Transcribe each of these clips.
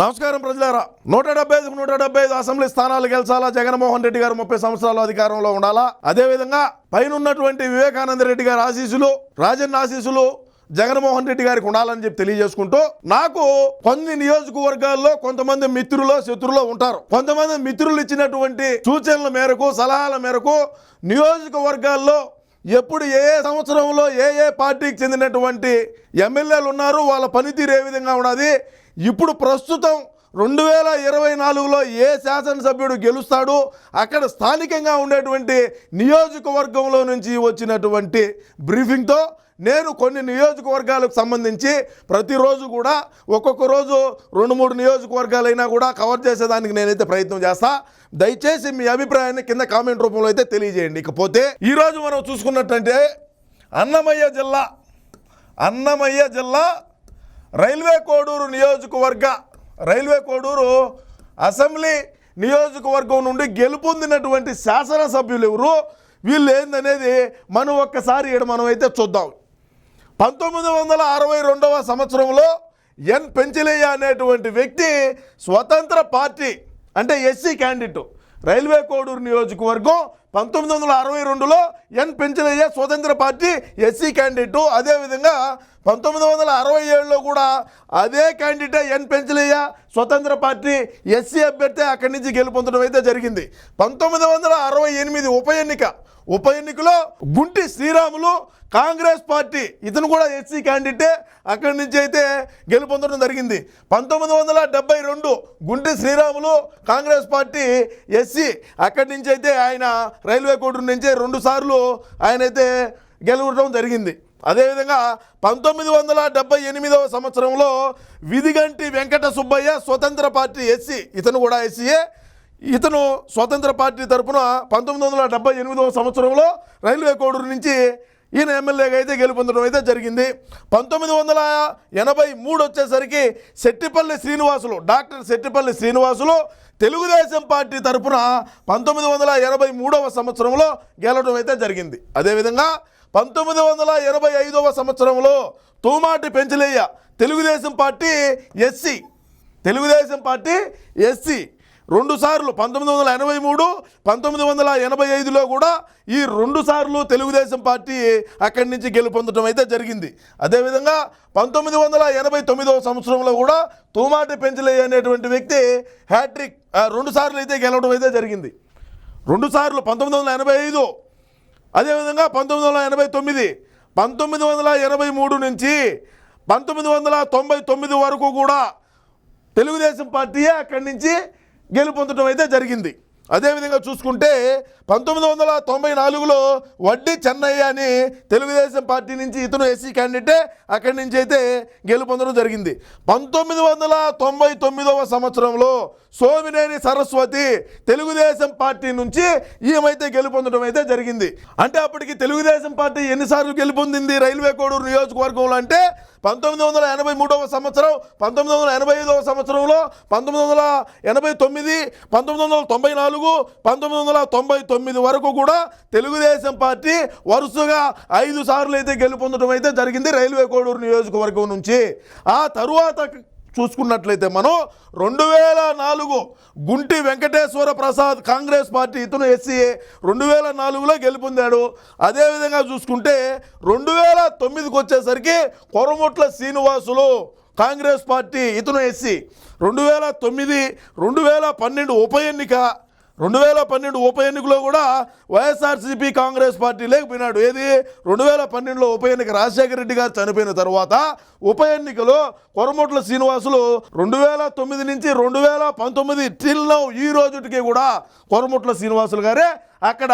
నమస్కారం ప్రజలారా. నూట డెబ్బై ఐదు నూట డెబ్బై ఐదు అసెంబ్లీ స్థానాలు గెలిచాలా? జగన్మోహన్ రెడ్డి గారు ముప్పై సంవత్సరాలు అధికారంలో ఉండాలా? అదేవిధంగా పైన ఉన్నటువంటి వివేకానంద రెడ్డి గారి ఆశీస్సులు రాజన్న ఆశీస్సులు జగన్మోహన్ రెడ్డి గారికి ఉండాలని చెప్పి తెలియజేసుకుంటూ నాకు కొన్ని నియోజకవర్గాల్లో కొంతమంది మిత్రులు శత్రులు ఉంటారు. కొంతమంది మిత్రులు ఇచ్చినటువంటి సూచనల మేరకు సలహాల మేరకు నియోజకవర్గాల్లో ఎప్పుడు ఏ ఏ సంవత్సరంలో ఏ ఏ పార్టీకి చెందినటువంటి ఎమ్మెల్యేలు ఉన్నారు వాళ్ళ పనితీరు ఏ విధంగా ఉన్నది? ఇప్పుడు ప్రస్తుతం రెండు వేల ఇరవై నాలుగులో ఏ శాసనసభ్యుడు గెలుస్తాడు? అక్కడ స్థానికంగా ఉండేటువంటి నియోజకవర్గంలో నుంచి వచ్చినటువంటి బ్రీఫింగ్తో నేను కొన్ని నియోజకవర్గాలకు సంబంధించి ప్రతిరోజు కూడా ఒక్కొక్క రోజు రెండు మూడు నియోజకవర్గాలైనా కూడా కవర్ చేసేదానికి నేనైతే ప్రయత్నం చేస్తా. దయచేసి మీ అభిప్రాయాన్ని కింద కామెంట్ రూపంలో అయితే తెలియజేయండి. ఇకపోతే ఈరోజు మనం చూసుకున్నట్టంటే అన్నమయ్య జిల్లా అన్నమయ్య జిల్లా రైల్వే కోడూరు నియోజకవర్గ రైల్వే కోడూరు అసెంబ్లీ నియోజకవర్గం నుండి గెలుపొందినటువంటి శాసనసభ్యులు ఎవరు? వీళ్ళు ఏందనేది మనం ఒక్కసారి ఇక్కడ మనం అయితే చూద్దాం. పంతొమ్మిది వందల అరవై రెండవ సంవత్సరంలో ఎన్ పెంచలయ్య అనేటువంటి వ్యక్తి స్వతంత్ర పార్టీ అంటే ఎస్సీ క్యాండిడేట్ రైల్వే కోడూరు నియోజకవర్గం పంతొమ్మిది వందల అరవై రెండులో ఎన్ పెంచలయ్య స్వతంత్ర పార్టీ ఎస్సీ క్యాండిడేట్. అదేవిధంగా పంతొమ్మిది వందల అరవై ఏడులో కూడా అదే క్యాండిడేట్ ఎన్ పెంచలయ్య స్వతంత్ర పార్టీ ఎస్సీ అభ్యర్థి అక్కడి నుంచి గెలుపొందడం అయితే జరిగింది. పంతొమ్మిది వందల అరవై ఎనిమిది ఉప ఎన్నిక ఉప ఎన్నికలో గుంటి శ్రీరాములు కాంగ్రెస్ పార్టీ ఇతను కూడా ఎస్సీ క్యాండిడేటే అక్కడి నుంచి అయితే గెలుపొందడం జరిగింది. పంతొమ్మిది వందల డెబ్బై రెండు Gunti Sriramulu Congress party SC. అక్కడి నుంచి అయితే ఆయన రైల్వే కోర్టు నుంచి రెండు సార్లు ఆయన అయితే గెలవడం జరిగింది. అదేవిధంగా పంతొమ్మిది వందల డెబ్బై ఎనిమిదవ సంవత్సరంలో విధిగంటి వెంకట సుబ్బయ్య స్వతంత్ర పార్టీ ఎస్సీ ఇతను కూడా ఎస్సీయే ఇతను స్వతంత్ర పార్టీ తరపున పంతొమ్మిది వందల డెబ్బై ఎనిమిదవ సంవత్సరంలో రైల్వే కోడూరు నుంచి ఈయన ఎమ్మెల్యేగా అయితే గెలుపొందడం అయితే జరిగింది. పంతొమ్మిది వందల ఎనభై మూడు వచ్చేసరికి శెట్టిపల్లి శ్రీనివాసులు డాక్టర్ శెట్టిపల్లి శ్రీనివాసులు తెలుగుదేశం పార్టీ తరపున పంతొమ్మిది వందల ఎనభై మూడవ సంవత్సరంలో గెలవడం అయితే జరిగింది. అదేవిధంగా పంతొమ్మిది వందల ఎనభై ఐదవ సంవత్సరంలో Thumati Penchalaiah Telugu Desam party SC Telugu Desam party SC రెండు సార్లు పంతొమ్మిది వందల ఎనభై మూడు పంతొమ్మిది వందల ఎనభై ఐదులో కూడా ఈ రెండు సార్లు తెలుగుదేశం పార్టీ అక్కడి నుంచి గెలుపొందడం అయితే జరిగింది. అదేవిధంగా పంతొమ్మిది వందల ఎనభై తొమ్మిదవ సంవత్సరంలో కూడా తూమాటి పెంచలయ్య అనేటువంటి వ్యక్తి హ్యాట్రిక్ రెండుసార్లు రెండు సార్లు అయితే గెలవడం అయితే జరిగింది. రెండు సార్లు పంతొమ్మిది వందల ఎనభై ఐదు అదేవిధంగా పంతొమ్మిది వందల ఎనభై తొమ్మిది పంతొమ్మిది వందల ఎనభై మూడు నుంచి పంతొమ్మిది వందల తొంభై తొమ్మిది వరకు కూడా తెలుగుదేశం పార్టీయే అక్కడి నుంచి గెలుపొందడం అయితే జరిగింది. అదేవిధంగా చూసుకుంటే పంతొమ్మిది వందల తొంభై నాలుగులో వడ్డీ చెన్నయ్య అని తెలుగుదేశం పార్టీ నుంచి ఇతను ఎస్సీ క్యాండిడేటే అక్కడి నుంచి అయితే గెలుపొందడం జరిగింది. పంతొమ్మిది వందల తొంభై తొమ్మిదవ సంవత్సరంలో సోమినేని సరస్వతి తెలుగుదేశం పార్టీ నుంచి ఈమెతే గెలుపొందడం అయితే జరిగింది. అంటే అప్పటికి తెలుగుదేశం పార్టీ ఎన్నిసార్లు గెలుపొందింది రైల్వే కోడూరు నియోజకవర్గంలో అంటే పంతొమ్మిది వందల ఎనభై మూడవ సంవత్సరం పంతొమ్మిది వందల ఎనభై ఐదవ సంవత్సరంలో పంతొమ్మిది వందల ఎనభై తొమ్మిది పంతొమ్మిది వందల తొంభై నాలుగు పంతొమ్మిది వందల తొంభై తొమ్మిది వరకు కూడా తెలుగుదేశం పార్టీ వరుసగా ఐదు సార్లు అయితే గెలుపొందడం అయితే జరిగింది రైల్వే కోడూరు నియోజకవర్గం నుంచి. ఆ తరువాత చూసుకున్నట్లయితే మనం రెండు వేల నాలుగు గుంటి వెంకటేశ్వర ప్రసాద్ కాంగ్రెస్ పార్టీ ఇతను ఎస్సీ రెండు వేల నాలుగులో గెలుపొందాడు అదేవిధంగా చూసుకుంటే రెండు వేల తొమ్మిదికి వచ్చేసరికి కొరముట్ల శ్రీనివాసులు కాంగ్రెస్ పార్టీ ఇతను ఎస్సీ. రెండు వేల తొమ్మిది రెండు వేల పన్నెండు ఉప ఎన్నిక రెండు వేల పన్నెండు ఉప ఎన్నికలో కూడా వైఎస్ఆర్సీపీ కాంగ్రెస్ పార్టీ లేకపోయినాడు. ఏది? రెండు వేల పన్నెండులో ఉప ఎన్నిక రాజశేఖర రెడ్డి గారు చనిపోయిన తర్వాత ఉప ఎన్నికలో కొరమొట్ల శ్రీనివాసులు రెండు వేల తొమ్మిది నుంచి రెండు వేల పంతొమ్మిది టిల్ నౌ ఈ రోజుటికి కూడా కొరమొట్ల శ్రీనివాసులు గారే అక్కడ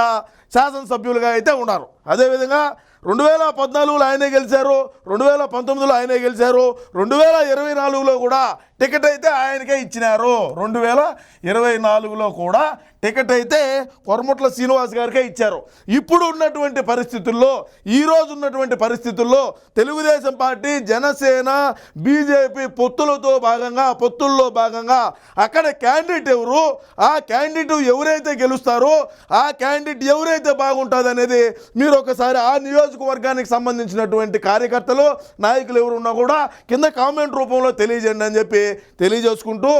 శాసనసభ్యులుగా అయితే ఉన్నారు. అదేవిధంగా రెండు వేల పద్నాలుగులో ఆయనే గెలిచారు రెండు వేల పంతొమ్మిదిలో ఆయనే గెలిచారు రెండు వేల ఇరవై నాలుగులో కూడా టికెట్ అయితే ఆయనకే ఇచ్చినారు. రెండు వేల ఇరవై నాలుగులో కూడా టికెట్ అయితే కొరముట్ల శ్రీనివాస్ గారికే ఇచ్చారు. ఇప్పుడు ఉన్నటువంటి పరిస్థితుల్లో ఈ ఉన్నటువంటి పరిస్థితుల్లో తెలుగుదేశం పార్టీ జనసేన బీజేపీ పొత్తులతో భాగంగా పొత్తుల్లో భాగంగా అక్కడ క్యాండిడేట్ ఎవరు ఆ క్యాండిడేట్ ఎవరైతే గెలుస్తారో ఆ క్యాండిడేట్ ఎవరైతే బాగుంటుంది అనేది మీరు ఒకసారి ఆ నియోజక నియోజకవర్గానికి సంబంధించినటువంటి కార్యకర్తలు నాయకులు ఎవరు ఉన్నా కూడా కింద కామెంట్ రూపంలో తెలియజేయండి అని చెప్పి తెలియజేసుకుంటూ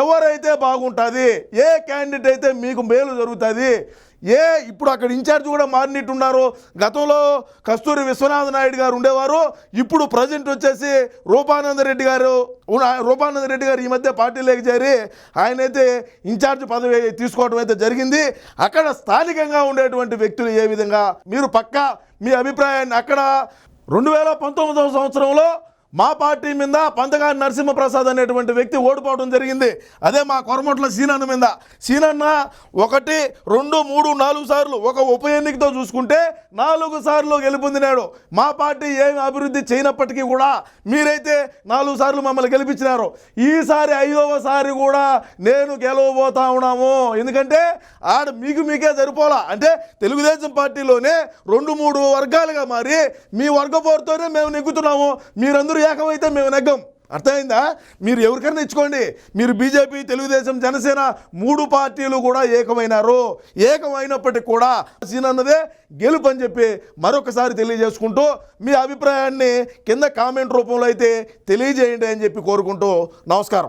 ఎవరైతే బాగుంటుంది ఏ క్యాండిడేట్ అయితే మీకు మేలు జరుగుతుంది ఏ ఇప్పుడు అక్కడ ఇన్ఛార్జ్ కూడా మారినట్టున్నారు. గతంలో కస్తూరి విశ్వనాథ నాయుడు గారు ఉండేవారు. ఇప్పుడు ప్రజెంట్ వచ్చేసి రూపానంద రెడ్డి గారు ఉన్న- రూపానంద రెడ్డి గారు ఈ మధ్య పార్టీలోకి చేరి ఆయన అయితే ఇన్ఛార్జ్ పదవి తీసుకోవడం అయితే జరిగింది. అక్కడ స్థానికంగా ఉండేటువంటి వ్యక్తులు ఏ విధంగా? మీరు పక్క మీ అభిప్రాయాన్ని అక్కడ రెండు వేల పంతొమ్మిదవ సంవత్సరంలో మా పార్టీ మీద పంతగాడి నరసింహప్రసాద్ అనేటువంటి వ్యక్తి ఓడిపోవడం జరిగింది. అదే మా కొరమట్ల సీనన్న మీద. సీనన్న ఒకటి రెండు మూడు నాలుగు సార్లు ఒక ఉప ఎన్నికతో చూసుకుంటే నాలుగు సార్లు గెలుపొందినాడు. మా పార్టీ ఏమి అభివృద్ధి చేయనప్పటికీ కూడా మీరైతే నాలుగు సార్లు మమ్మల్ని గెలిపించినారు. ఈసారి ఐదవసారి కూడా నేను గెలవబోతా ఉన్నాము. ఎందుకంటే ఆడ మీకు మీకే సరిపోలా. అంటే తెలుగుదేశం పార్టీలోనే రెండు మూడు వర్గాలుగా మారి మీ వర్గ పోరుతోనే మేము నెగ్గుతున్నాము. మీరందరూ ఏకమైతే మేము నెగ్గం. అర్థమైందా? మీరు ఎవరికైనా ఇచ్చుకోండి మీరు బీజేపీ తెలుగుదేశం జనసేన మూడు పార్టీలు కూడా ఏకమైనారు. ఏకమైనప్పటికీ కూడా సీనన్నదే గెలుపు అని చెప్పి మరొకసారి తెలియజేసుకుంటూ మీ అభిప్రాయాన్ని కింద కామెంట్ రూపంలో అయితే తెలియజేయండి అని చెప్పి కోరుకుంటూ నమస్కారం.